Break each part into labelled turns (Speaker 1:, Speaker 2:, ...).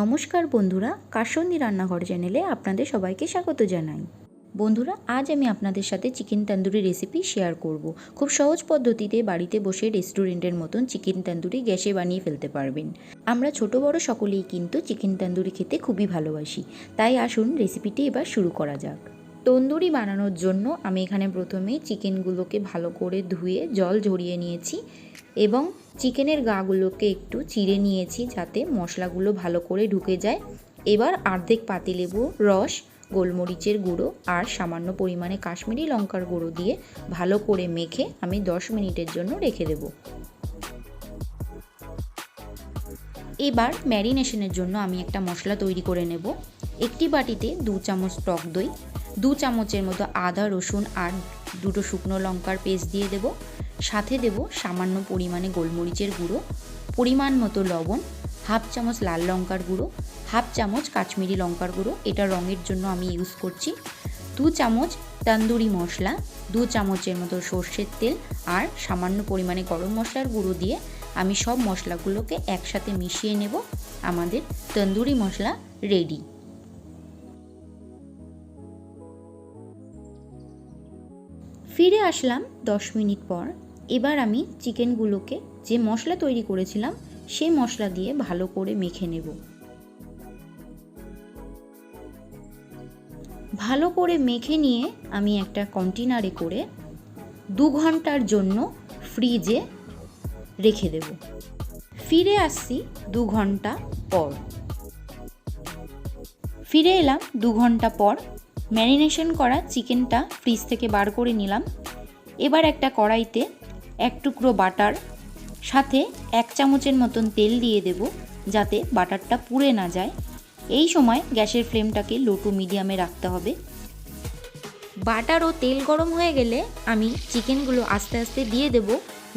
Speaker 1: নমস্কার বন্ধুরা, কাসন্দি রান্নাঘর চ্যানেলে আপনাদের সবাইকে স্বাগত জানাই। বন্ধুরা, আজ আমি আপনাদের সাথে চিকেন তান্দুরি রেসিপি শেয়ার করব। খুব সহজ পদ্ধতিতে বাড়িতে বসে রেস্টুরেন্টের মতন চিকেন তান্দুরি গ্যাসে বানিয়ে ফেলতে পারবেন। আমরা ছোট বড় সকলেই কিন্তু চিকেন তান্দুরি খেতে খুবই ভালোবাসি। তাই আসুন রেসিপিটি এবার শুরু করা যাক। তন্দুরি বানানোর জন্য আমি এখানে প্রথমেই চিকেনগুলোকে ভালো করে ধুয়ে জল ঝরিয়ে নিয়েছি এবং চিকেনের গাগুলোকে একটু চিড়ে নিয়েছি যাতে মশলাগুলো ভালো করে ঢুকে যায়। এবার অর্ধেক পাতিলেবুর রস, গোলমরিচের গুঁড়ো আর সামান্য পরিমাণে কাশ্মীরি লঙ্কার গুঁড়ো দিয়ে ভালো করে মেখে আমি দশ মিনিটের জন্য রেখে দেব। এবার ম্যারিনেশনের জন্য আমি একটা মশলা তৈরি করে নেব। একটি বাটিতে দু চামচ টক দই, দু চামচের মতো আদা, রসুন আর দুটো শুকনো লঙ্কার পেস্ট দিয়ে দেব। সাথে দেব সামান্য পরিমাণে গোলমরিচের গুঁড়ো, পরিমাণ মতো লবণ, হাফ চামচ লাল লঙ্কার গুঁড়ো, হাফ চামচ কাশ্মীরি লঙ্কার গুঁড়ো, এটা রঙের জন্য আমি ইউজ করছি। দু চামচ তন্দুরি মশলা, দু চামচের মতো সর্ষের তেল আর সামান্য পরিমাণে গরম মশলার গুঁড়ো দিয়ে আমি সব মশলাগুলোকে একসাথে মিশিয়ে নেব। আমাদের তন্দুরি মশলা রেডি ফিরে আসলাম দশ মিনিট পর। এবার আমি চিকেনগুলোকে যে মশলা তৈরি করেছিলাম সেই মশলা দিয়ে ভালো করে মেখে নেব। ভালো করে মেখে নিয়ে আমি একটা কন্টেনারে করে দু ঘণ্টার জন্য ফ্রিজে রেখে দেব। ফিরে আসছি দু ঘণ্টা পর। ফিরে এলাম দু ঘণ্টা পর। ম্যারিনেশন করা চিকেনটা ফ্রিজ থেকে বার করে নিলাম। এবার একটা কড়াইতে এক টুকরো বাটার, সাথে এক চামচের মতন তেল দিয়ে দেব যাতে বাটারটা পুড়ে না যায়। এই সময় গ্যাসের ফ্লেমটাকে লো টু মিডিয়ামে রাখতে হবে। বাটার ও তেল গরম হয়ে গেলে আমি চিকেনগুলো আস্তে আস্তে দিয়ে দেব।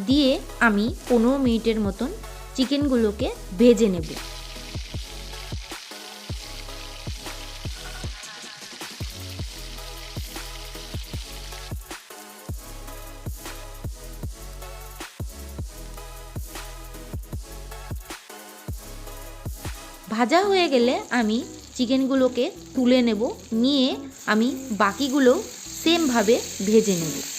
Speaker 1: দিয়ে আমি পনেরো মিনিটের মতন চিকেনগুলোকে ভেজে নেব। ভাজা হয়ে গেলে আমি চিকেনগুলোকে তুলে নেব, নিয়ে আমি বাকিগুলো সেমভাবে ভেজে নেব।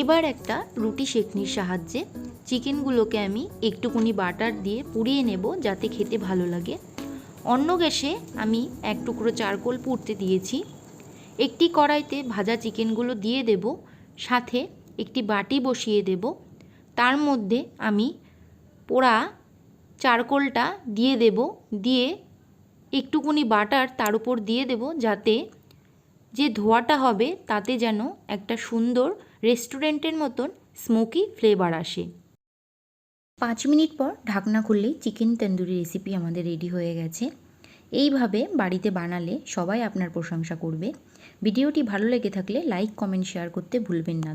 Speaker 1: এবার একটা রুটি সেকনির সাহায্যে চিকেনগুলোকে আমি একটুকুনি বাটার দিয়ে পুড়িয়ে নেব যাতে খেতে ভালো লাগে। অন্য গ্যাসে আমি এক টুকরো চারকোল পুড়তে দিয়েছি। একটি কড়াইতে ভাজা চিকেনগুলো দিয়ে দেব, সাথে একটি বাটি বসিয়ে দেব। তার মধ্যে আমি পোড়া চারকোলটা দিয়ে দেব, দিয়ে একটুকুনি বাটার তার উপর দিয়ে দেব যাতে যে ধোয়াটা হবে তাতে যেন একটা সুন্দর রেস্টুরেন্টের মতন স্মোকি ফ্লেভার আসে। পাঁচ মিনিট পর ঢাকনা খুললেই চিকেন তন্দুরি রেসিপি আমাদের রেডি হয়ে গেছে। এইভাবে বাড়িতে বানালে সবাই আপনার প্রশংসা করবে। ভিডিওটি ভালো লেগে থাকলে লাইক কমেন্ট শেয়ার করতে ভুলবেন না।